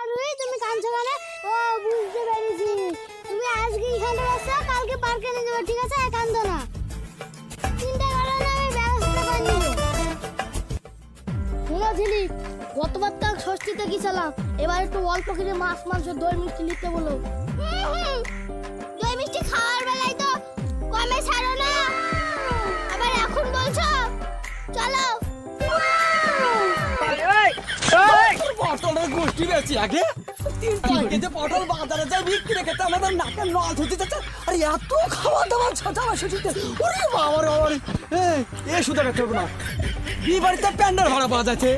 আর ওই তুমি কাঁদছো কেন ও, বুঝতে পেরেছি। তুমি আজকে এখানে আসছো কালকে পার্কে নিয়ে যাব, ঠিক আছে? কান্দো না। চিন্তা করো না, আমি ব্যবস্থা করে নেব। শোনো ঝিলি গতবার তো ষষ্ঠীতে গেছিলাম এবার একটু অল্প করে মাছ মাংস, দই মিষ্টি নিতে বলো। দই মিষ্টি খাওয়ার বেলায় তো কমে ছাড়ো না। পটলের গোষ্ঠী বেশি আগে? তিন টাকা যে পটল বাজারে যায় বিক্রি খেতে আমাদের নাকের নল ধুতে যাচ্ছে। আর এত খাওয়া দাওয়া ছাতা সেটিতে ওরে বাবা রে বাবা এ শুধু দেখতে না। বিয়ে বাড়িতে প্যান্ডেল ভাড়া পাওয়া যাচ্ছে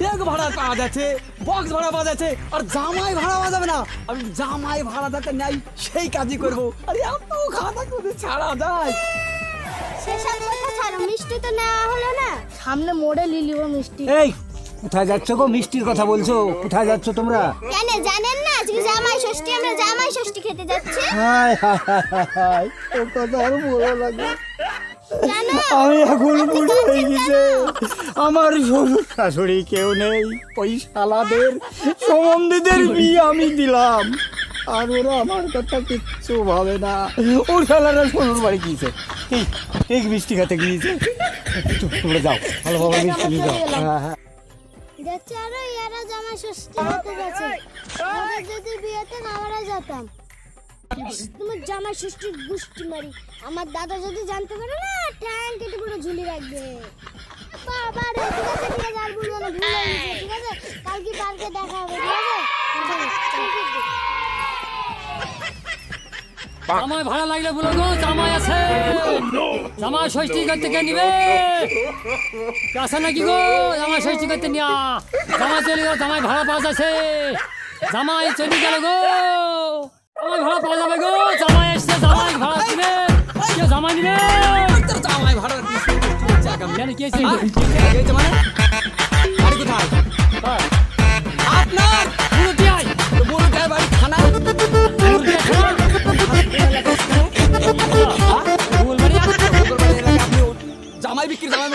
ব্যাগ ভাড়া পাওয়া যাচ্ছে বক্স ভাড়া পাওয়া যাচ্ছে আর জামাই ভাড়া পাওয়া যাবে না। আমি জামাই ভাড়া যাতে নেই সেই কাজই করব। আর এত খাওয়া করে ছাড়া যায়। সেসব কথা ছাড়ো মিষ্টি তো নেওয়া হলো না। সামনে মোড়ে লিলিব মিষ্টি। এই কোথায় যাচ্ছ গো? মিষ্টির কথা বলছো। কোথায় যাচ্ছ তোমরা? কেন জানেন না? আজকে জামাই ষষ্ঠী আমরা জামাই ষষ্ঠী খেতে যাচ্ছি। হায় হায় হায় হায় হায় ও কথা আর ভালো লাগে আমি এখন হয়ে গেছে। আমার শ্বশুর শাশুড়ি কেউ নেই। ওই শালাদের সম্বন্ধীদের বিয়ে আমি দিলাম। আর ওরা আমার কথা কিচ্ছু ভাবে না। ওর শালারা শ্বশুর বাড়ি গিয়েছে। এই এই মিষ্টি খেতে গিয়েছে। তোমরা যাও। ভালোভাবে মিষ্টি নিয়ে যাও। হ্যাঁ হ্যাঁ। যাচ্ছে আরও ইয়ারা জামা ষষ্ঠী হতে যাচ্ছে আমাদের যদি বিয়েতে আমরা যেতাম। তোমার জামা ষষ্ঠীর গুষ্টি মারি। আমার দাদা যদি জানতে পারে না ট্যাং কেটে পুরো ঝুলি রাখবে। বাবা রে ঠিক আছে ঠিক আছে আর বলব না ভুলে গেছে ঠিক আছে। কালকে পার্কে দেখা হবে ঠিক আছে। জামাই ভাড়া লাগলে বলো গো জামাই আছে। জামাই ষষ্ঠী করতে কে নিবে? আছে নাকি গো? জামাই ষষ্ঠী করতে নিয়া। জামাই চলে গেল জামাই ভাড়া পাওয়া যাচ্ছে। জামাই চলে গেল গো। জামাই ভাড়া পাওয়া যাবে গো। জামাই এসছে জামাই ভাড়া দিবে। কেউ জামাই নিবে? জামাই ভাড়া কি মানে বাড়ি কোথায়? আপনার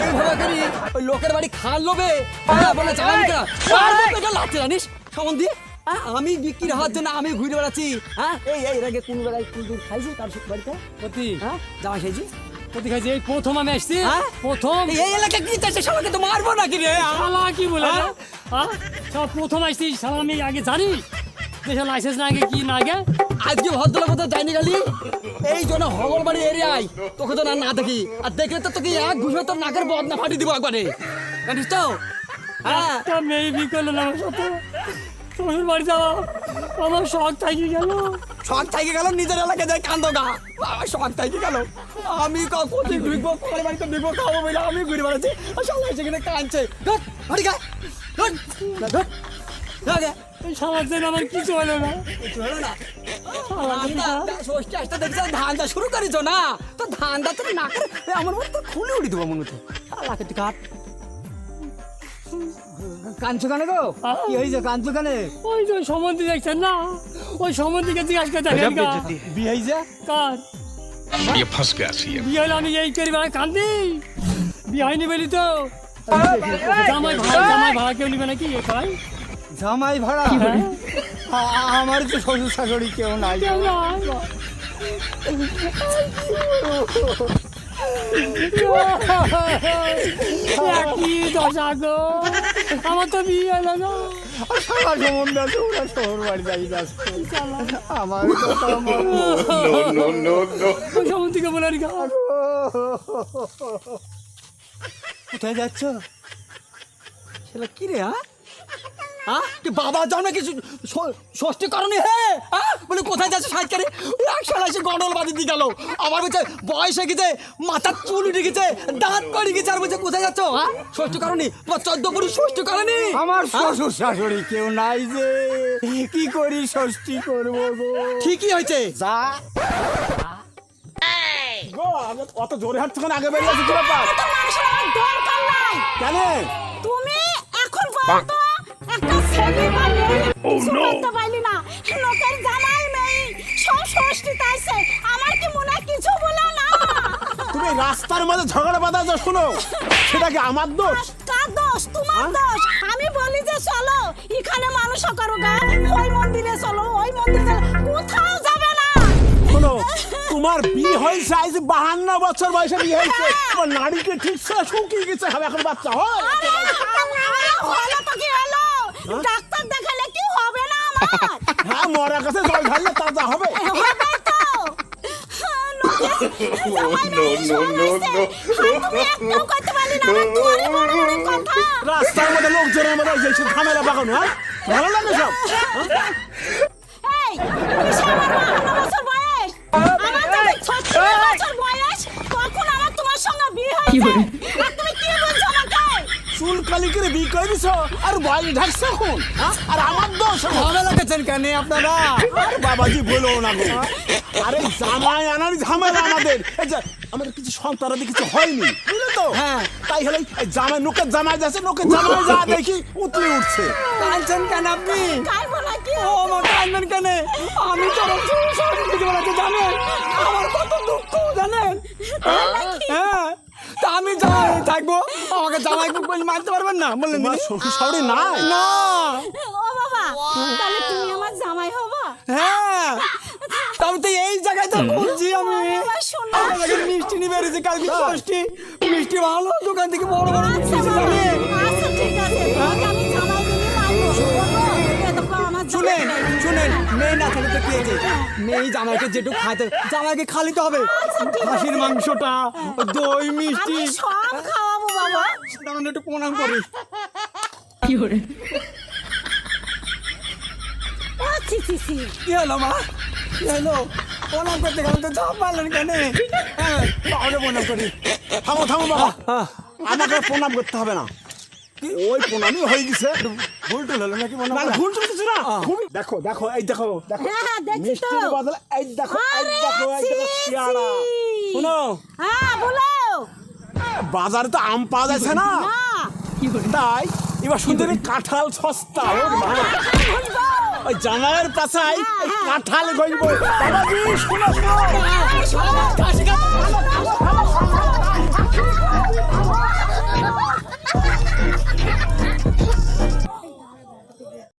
এইভাবে করি ওই লোকের বাড়ি খাল লোবে হ্যাঁ, বলে হয়। লাগছে জানিস? সম্বন্ধে হ্যাঁ আমি বিক্রি হওয়ার জন্য আমি ঘুরে বেড়াচ্ছি হ্যাঁ? এই এই আগে কোন বেলায় কোন দূর খাইছি তার বাড়িতে? প্রতি। হ্যাঁ জামাই খাইছি প্রতি খাইছে এই প্রথম আমি আসছি হ্যাঁ? প্রথম। এই- এলাকায় কি চাইছে? সবাইকে তো মারবো নাকি রে শালা কি বলে হ্যাঁ? হ্যাঁ? প্রথম আসছি শালা আমি আগে জানি দেশে লাইসেন্স না আগে কি না আগে। আজকে ভদ্রলোক তো যাইনি গেলি এই জন্য হগলবাড়ি এরিয়ায় তোকে তো না দেখি। আর দেখলে তো তোকে এক ঘুষে তোর নাকের বদনা ফাটিয়ে দিব একবারে। জানিস তো? হ্যাঁ। মেয়ে বি করল না আমার সাথে। শ্বশুর বাড়ি যাওয়া। আমার শখ থাকি গেল। শখ থেকে গেল নিজের এলাকায় যাই কান্দ গা। বাবা, শখ থেকে গেল। আমি কখন ঢুকবো পরের বাড়িতে ঢুকবো খাব বলে আমি ঘুরে বেড়াচ্ছি। আর সবাই সেখানে কাঁদছে। ধুর, বাড়ি গা ধুর, ধুর, গে। আমার কিছু হলো না। কিছু হলো না। ষষ্ঠী আসতে শুরু করে আমার মতো ওই যে বিয়ে হয়েছে? এই করি কান্দি। বিয়ে হয়নি বলি তো। জামাই ভাড়া জামাই ভাড়া কেউ নিবে নাকি এ ভাই? জামাই ভাড়া? হ্যাঁ। আমার তো শ্বশুর শাশুড়ি কেউ নাই। দশা গো। আমার তো বিয়ে হলো না। সারা সম্বন্ধে আছে ওরা শহর বাড়ি যাই ব্যস্ত আমার সম্বন্ধীকে বলে রেখা কোথায় যাচ্ছ? সেটা কি রে হ্যাঁ? হ্যাঁ কি বাবা জন্মে কি ষ- ষ- ষষ্ঠী করনি হে? হ্যাঁ বলে কোথায় যাচ্ছে সাজকারে এক শালা এসে গন্ডল বাঁধি দিয়ে গেল। আমার বলছে বয়স গেছে মাথার চুল উঠে গেছে দাঁত পড়ে গেছে। আর বলছে কোথায় যাচ্ছ? হ্যাঁ ষষ্ঠী করনি তোমার চোদ্দ পুরুষ ষষ্ঠী করনি আমার শ্বশুর শাশুড়ি কেউ নাই যে। কি করি ষষ্ঠী করব গো? ঠিকই হয়েছে। যা। গো অত জোরে হাঁটছো কেন? আগে বেরিয়ে আসি কি ব্যাপার? দরকার নাই। কেন? তুমি এখন একটা ছেলে বা মেয়ে শুনতে পাইলি না। লোকের জামাই নেই। সব ষষ্ঠী তাইছে। আমার কি মনে কিছু বলো না? তুমি রাস্তার মাঝে ঝগড়া বাঁধা যা শোনো। সেটা কি আমার দোষ? কার দোষ? তোমার দোষ। আমি বলি যে চলো এখানে মানুষ করো গা। ওই মন্দিরে চলো ওই মন্দিরে কোথাও যাবে না। শোনো তোমার বিয়ে হয়েছে আজ বাহান্ন বছর বয়সে বিয়ে হয়েছে। তোমার নারীকে ঠিক শুকিয়ে গেছে হবে এখন বাচ্চা হয়। হলো তো কি ডাক্তার দেখালে কি হবে না আমার? হ্যাঁ মরার কাছে জল ঢাললে তাজা হবে। তো। হ্যাঁ। রাস্তার মধ্যে লোকজনের মধ্যে ঝামেলা বাগানো হ্যাঁ? ভালো লাগে সব? আমার বছর বয়স? তখন আমার তোমার সঙ্গে বিয়ে হয়েছে। তুমি কি বলছো আমাকে? চুল কালি করে বিয়ে করে দিছো? আর বয়স ঢাকছে এখন? হ্যাঁ? আর আমার দোষ। ঝামেলা করছেন কেন আপনারা? আর বাবাজি বলো না গো। আরে জামাই আনার ঝামেলা আমাদের। আমাদের কিছু সন্তানাদি কিছু হয়নি। বুঝলে তো? হ্যাঁ। তাই হলে জামাই লোকের জামাই যাচ্ছে লোকের জামাই যা দেখি উতলে উঠছে। কাঁদছেন কেন আপনি? ও আমার কাঁদবেন কেন? আমি তো জানেন? আমার কত দুঃখ জানেন? হ্যাঁ তা আমি জামাই থাকব। আমাকে জামাই বলে মারতে পারবেন না? বললেন তোমার শ্বশুর শাশুড়ি নাই? না। ও বাবা, তাহলে তুমি আমার জামাই হবা? হ্যাঁ। তবে তো এই জায়গায় তো খুঁজছি আমি। শোনো। মিষ্টি নিয়ে বেরিয়েছে কালকে ষষ্ঠী মিষ্টি। ভালো দোকান থেকে বড় বড় আচ্ছা মিষ্টি আচ্ছা ঠিক আছে, তোমাকে আমি জামাই শুনেন। শুনেন মেয়ে না থাকলে তো কি মেয়ে জামাইকে যেটুকু খাইতে জামাইকে খালি তো হবে। খাসির মাংসটা দই মিষ্টি। দাঁড়ান একটু প্রণাম করি। ও ছি ছি ছি। কি হলো মা? কি হলো? প্রণাম করতে গেলাম তো ঝাপ মারলেন কেন? হ্যাঁ বাবাকে প্রণাম করি। থামো থামো বাবা। আমাকে প্রণাম করতে হবে না। ওই প্রণামই হয়ে গেছে। ভুল টুল হলো নাকি প্রণাম না করা? ভুল টুল কিছু না দেখো দেখো এই দেখো দেখো। হ্যাঁ হ্যাঁ দেখছি তো। মিষ্টির বদলে এই দেখো এই দেখো এই দেখো ছি, শোনো। হ্যাঁ বলো। বাজারে তো আম পাওয়া যাচ্ছে না। তাই এবার শুনতে কাঁঠাল সস্তা। ওই জানালার পাশায় কাঁঠাল গইব। বাবাজি শোনো শোনো। হ্যাঁ, হ্যাঁ।